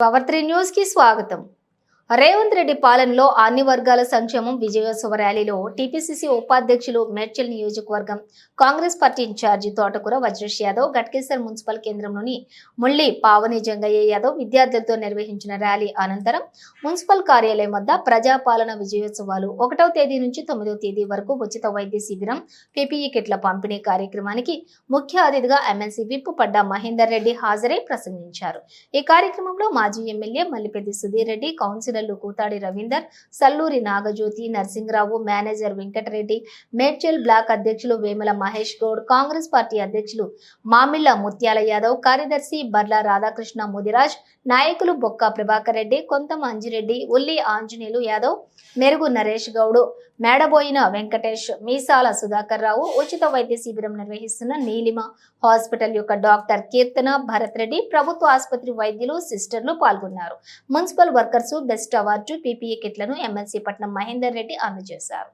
Power three న్యూస్కి స్వాగతం. రేవంత్ రెడ్డి పాలనలో అన్ని వర్గాల సంక్షేమం విజయోత్సవ ర్యాలీలో టీపీసీసీ ఉపాధ్యక్షులు మేడ్చల్ నియోజకవర్గం కాంగ్రెస్ పార్టీ ఇన్ఛార్జి తోటకూర వజ్రేష్ యాదవ్ గట్కేసర్ మున్సిపల్ కేంద్రంలోని ముళ్ళి పావని జంగయ్య యాదవ్ విద్యార్థులతో నిర్వహించిన ర్యాలీ అనంతరం మున్సిపల్ కార్యాలయం వద్ద ప్రజాపాలన విజయోత్సవాలు ఒకటవ తేదీ నుంచి తొమ్మిదవ తేదీ వరకు ఉచిత వైద్య శిబిరం పీపీఈ కిట్ల పంపిణీ కార్యక్రమానికి ముఖ్య అతిథిగా ఎమ్మెల్సీ విప్ పడ్డ మహేందర్ రెడ్డి హాజరై ప్రసంగించారు. ఈ కార్యక్రమంలో మాజీ ఎమ్మెల్యే మల్లిపెద్ది సుధీర్ రెడ్డి సోదరులు కూతాడి రవీందర్ సల్లూరి నాగజ్యోతి నరసింగరావు మేనేజర్ వెంకటరెడ్డి మేడ్చల్ బ్లాక్ అధ్యక్షులు వేముల మహేష్ గౌడ్ కాంగ్రెస్ పార్టీ అధ్యక్షులు మామిళ్ళ ముత్యాల యాదవ్ కార్యదర్శి బర్ల రాధాకృష్ణ ముదిరాజ్ నాయకులు బొక్క ప్రభాకర్ రెడ్డి కొంత మంజిరెడ్డి ఉల్లి ఆంజనేయులు యాదవ్ మెరుగు నరేష్ గౌడ్ మేడబోయిన వెంకటేష్ మీసాల సుధాకర్ రావు ఉచిత వైద్య శిబిరం నిర్వహిస్తున్న నీలిమ హాస్పిటల్ యొక్క డాక్టర్ కీర్తన భరత్ రెడ్డి ప్రభుత్వ ఆసుపత్రి వైద్యులు సిస్టర్లు పాల్గొన్నారు. Municipal workers best award PPE కిట్లను ఎమ్మెల్సీ పట్నం మహేందర్ రెడ్డి అందజేశారు.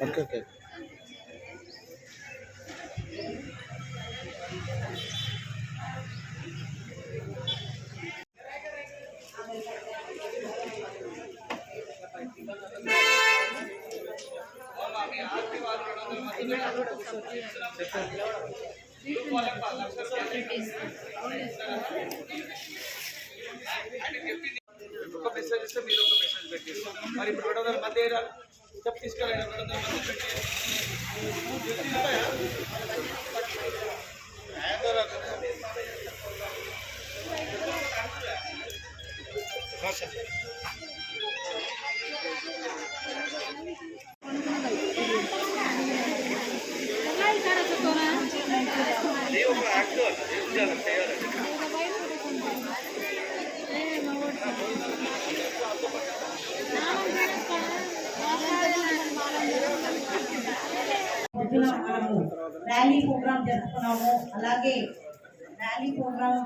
ఓకే ఓకే ఒక మెసేజ్ ఇస్తే మీరు ఒక మెసేజ్ పెట్టేస్తారు మరి ఇప్పుడు రెండు వందల మంది ఏరా? చెప్పు తీసుకెళ్ళండి. రెండు వందల మంది పెట్టి ర్యాలీ ప్రోగ్రామ్ జరుపుకున్నాము. అలాగే ర్యాలీ ప్రోగ్రామ్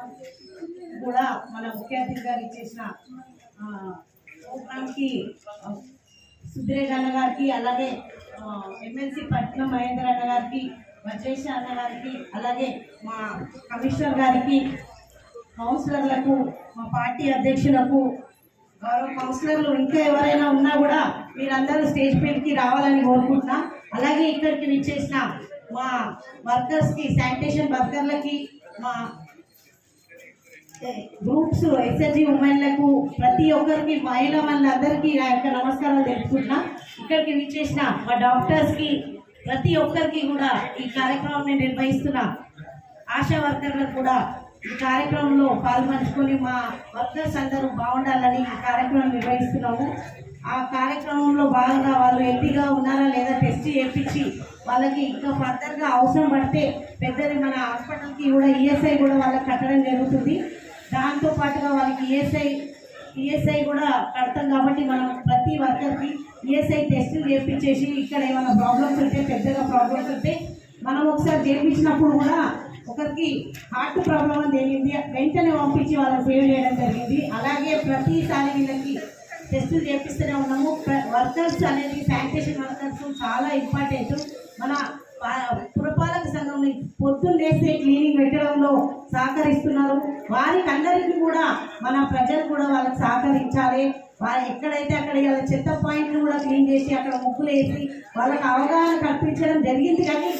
కూడా మన ముఖ్య అతిథిగా ఇచ్చేసిన ఆ, ప్రోగ్రామ్కి అన్న గారికి అలాగే ఎమ్మెల్సీ పట్నం మహేందర్ అన్న గారికి వజ్రేష్ అన్న గారికి అలాగే మా కమిషనర్ గారికి కౌన్సిలర్లకు మా పార్టీ అధ్యక్షులకు గౌరవ కౌన్సిలర్లు ఇంకా ఎవరైనా ఉన్నా కూడా మీరందరూ స్టేజ్ పైకి రావాలని కోరుకుంటున్నా. అలాగే ఇక్కడికి విచ్చేసిన మా వర్కర్స్కి శానిటేషన్ వర్కర్లకి మా గ్రూప్స్ ఎస్ఎస్జి ఉమెన్లకు ప్రతి ఒక్కరికి మహిళా మనందరికీ నా యొక్క నమస్కారాలు తెలుపుకుంటున్నా. ఇక్కడికి విచ్చేసిన మా డాక్టర్స్కి ప్రతి ఒక్కరికి కూడా ఈ కార్యక్రమాన్ని నిర్వహిస్తున్న ఆశా వర్కర్లకు కూడా ఈ కార్యక్రమంలో పాల్పంచుకొని మా వర్కర్స్ అందరూ బాగుండాలని ఈ కార్యక్రమం నిర్వహిస్తున్నాము. ఆ కార్యక్రమంలో భాగంగా వాళ్ళు హెల్తీగా ఉన్నారా లేదా టెస్ట్ చేయించి వాళ్ళకి ఇంకా ఫర్దర్గా అవసరం పడితే పెద్దది మన హాస్పిటల్కి కూడా ఈఎస్ఐ కూడా వాళ్ళకి కట్టడం జరుగుతుంది. దాంతో పాటుగా వాళ్ళకి ఈఎస్ఐ ఈఎస్ఐ కూడా కడతాం కాబట్టి మనం ప్రతి వర్కర్కి ఈఎస్ఐ టెస్టులు చేయించేసి ఇక్కడ ఏమైనా ప్రాబ్లమ్స్ ఉంటే పెద్దగా ప్రాబ్లమ్స్ ఉంటే మనం ఒకసారి చేయించినప్పుడు కూడా ఒకరికి హార్ట్ ప్రాబ్లం అని తెలియంది. వెంటనే పంపించి వాళ్ళని సేవ్ చేయడం జరిగింది. అలాగే ప్రతిసారి వీళ్ళకి టెస్టులు చేపిస్తూనే ఉన్నాము. వర్కర్స్ అనేది శానిటేషన్ వర్కర్స్ చాలా ఇంపార్టెంట్ మన పురపాలక సంఘం పొద్దున్న లేస్తే క్లీనింగ్ పెట్టడంలో సహకరిస్తున్నారు. వారికి అందరికీ కూడా మన ప్రజలు కూడా వాళ్ళకి సహకరించాలి. వారు ఎక్కడైతే అక్కడ వాళ్ళ చెత్త పాయింట్లు కూడా క్లీన్ చేసి అక్కడ ముగ్గులు వేసి వాళ్ళకి అవగాహన కల్పించడం జరిగింది కానీ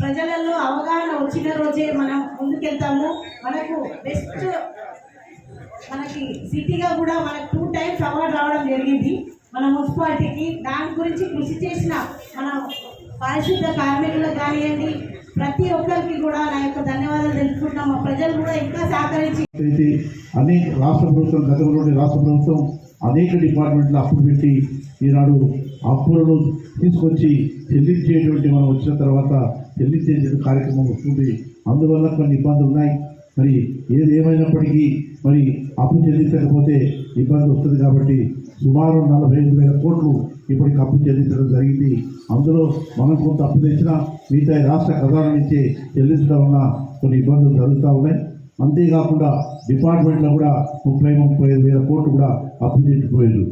ప్రజలలో అవగాహన వచ్చిన రోజే మనం ముందుకెళ్తాము. మనకు బెస్ట్ మనకి సిటీగా కూడా మనకు టూ టైమ్స్ అవార్డు రావడం జరిగింది. మన మున్సిపాలిటీకి. దాని గురించి కృషి చేసిన మన పారిశుద్ధ కార్మికులకు కానివ్వండి ప్రతి ఒక్కరికి కూడా నా యొక్క ధన్యవాదాలు తెలుసుకుంటాం మా ప్రజలు కూడా ఇంకా సహకరించి ఇది అనేక రాష్ట్ర ప్రభుత్వం గతంలోని రాష్ట్ర ప్రభుత్వం అనేక డిపార్ట్మెంట్లు అప్పులు పెట్టి ఈనాడు అప్పులను తీసుకొచ్చి చెల్లించేటువంటి మనం వచ్చిన తర్వాత చెల్లించే కార్యక్రమం వస్తుంది. అందువల్ల కొన్ని ఇబ్బందులు ఉన్నాయి. మరి ఏది ఏమైనప్పటికీ మరి అప్పు చెల్లించకపోతే ఇబ్బంది వస్తుంది కాబట్టి సుమారు నలభై ఐదు వేల కోట్లు ఇప్పుడు అప్పు చెల్లించడం జరిగింది. అందులో మనం కొంత అప్పు తెచ్చినా మిగతా రాష్ట్ర ఖజానా నుంచి చెల్లించడం వల్ల కొన్ని ఇబ్బందులు జరుగుతూ ఉన్నాయి. అంతేకాకుండా డిపార్ట్మెంట్లో కూడా ముప్పై ముప్పై ఐదు వేల కోట్లు కూడా అప్పు తెచ్చిపోయారు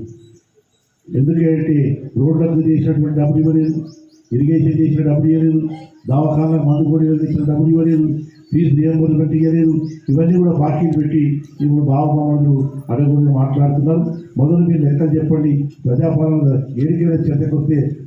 ఎందుకంటే రోడ్లకు చేసినటువంటి డబ్బులు ఇవ్వలేదు ఇరిగేషన్ చేసిన డబ్బులు ఇవ్వలేదు దవాఖాన మందు కూడా ఇచ్చిన డబ్బులు ఇవ్వలేదు ఫీజు పెట్టి ఇవ్వలేదు ఇవన్నీ కూడా బాకీలు పెట్టి ఇప్పుడు బావమామలు అడగకుండా మాట్లాడుతున్నారు. మొదలు మీరు లెక్కలు చెప్పండి. ప్రజాపాలన ఏరికైనా చర్చకు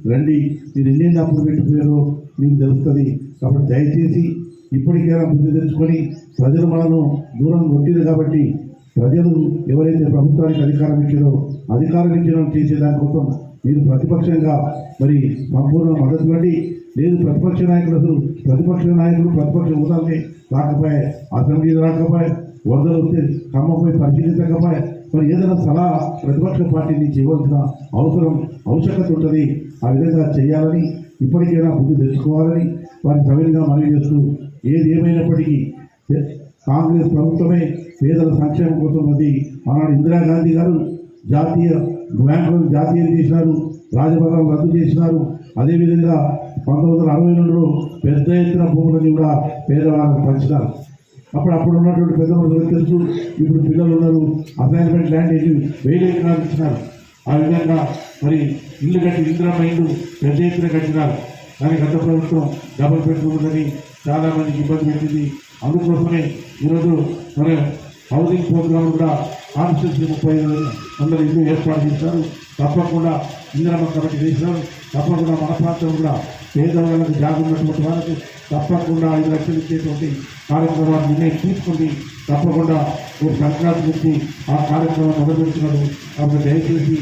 రండి. మీరు ఎన్ని అప్పులు పెట్టిపోయారో మీకు తెలుస్తుంది. కాబట్టి దయచేసి ఇప్పటికైనా బుద్ధి తెచ్చుకొని ప్రజలు మనను దూరం కొట్టింది కాబట్టి ప్రజలు ఎవరైతే ప్రభుత్వానికి అధికారం ఇచ్చారో అధికారం ఇచ్చిన చేసేదాని కోసం మీరు ప్రతిపక్షంగా మరి సంపూర్ణ మద్దతు ఇవ్వండి. లేదు ప్రతిపక్ష నాయకులు ప్రతిపక్ష నాయకులు ప్రతిపక్ష హోదాల్ని రాకపోయాయి అసెంబ్లీలు రాకపోయాయి వరదలు వస్తే ఖమ్మంపై పరిశీలించకపోయే మరి ఏదైనా సలహా ప్రతిపక్ష పార్టీ నుంచి ఇవ్వాల్సిన అవసరం ఆవశ్యకత ఉంటుంది. ఆ విధంగా చేయాలని ఇప్పటికైనా బుద్ధి తెచ్చుకోవాలని వారి సవిధంగా మనవి చేస్తూ ఏది ఏమైనప్పటికీ కాంగ్రెస్ ప్రభుత్వమే పేదల సంక్షేమం కోసం అది ఆనాడు ఇందిరాగాంధీ గారు జాతీయ బ్యాంకులను జాతీయం చేసినారు రాజభవనం రద్దు చేసినారు. అదేవిధంగా పంతొమ్మిది వందల అరవై రెండులో పెద్ద ఎత్తున భూములని కూడా పేదవాళ్ళకు పంచినారు. అప్పుడు అప్పుడు ఉన్నటువంటి పెద్ద మనుషులకు తెలుసు ఇప్పుడు పిల్లలు ఉన్నారు అసైన్మెంట్ ల్యాండ్ వేసి వెయ్యి ఎకరాలు ఇచ్చినారు. ఆ విధంగా మరి ఇల్లు కట్టి ఇందిరమ్మ ఇల్లు పెద్ద ఎత్తున కట్టినారు. కానీ గత ప్రభుత్వం డబల్ బెడ్రూమ్ ఉందని చాలా ఇబ్బంది పెట్టింది. అందుకోసమే ఈరోజు మన హౌసింగ్ ప్రోగ్రామ్ కూడా కాన్స్టిట్యూన్సీ ముప్పై వందల ఇల్లు ఏర్పాటు చేశారు. తప్పకుండా ఇందిరమ్మ కమిటీ చేశారు తప్పకుండా మన ప్రాంతం కూడా పేదవాళ్ళకి జాగు ఉన్నటువంటి వాళ్ళకి తప్పకుండా ఐదు లక్షలు ఇచ్చేటువంటి కార్యక్రమాన్ని నిర్ణయం తీసుకుంది తప్పకుండా రేపు సంక్రాంతి నుంచి ఆ కార్యక్రమం మొదలుపెడుతున్నాడు. కాబట్టి దయచేసి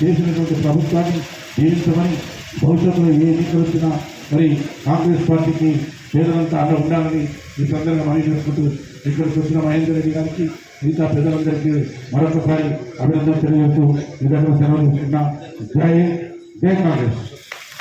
చేసినటువంటి ప్రభుత్వాన్ని జీవించమని భవిష్యత్తులో ఏ ఎన్నికలు వచ్చినా మరి కాంగ్రెస్ పార్టీకి పేదలంతా అండ ఉండాలని ఈ సందర్భంగా మనవి చేసుకుంటూ ఇక్కడికి వచ్చిన మహేందర్ రెడ్డి గారికి మిగతా పెద్దలందరికీ మరొకసారి అభినందన తెలియజేస్తూ మీ దగ్గర సెలవు తీసుకున్నా జై జై కాంగ్రెస్.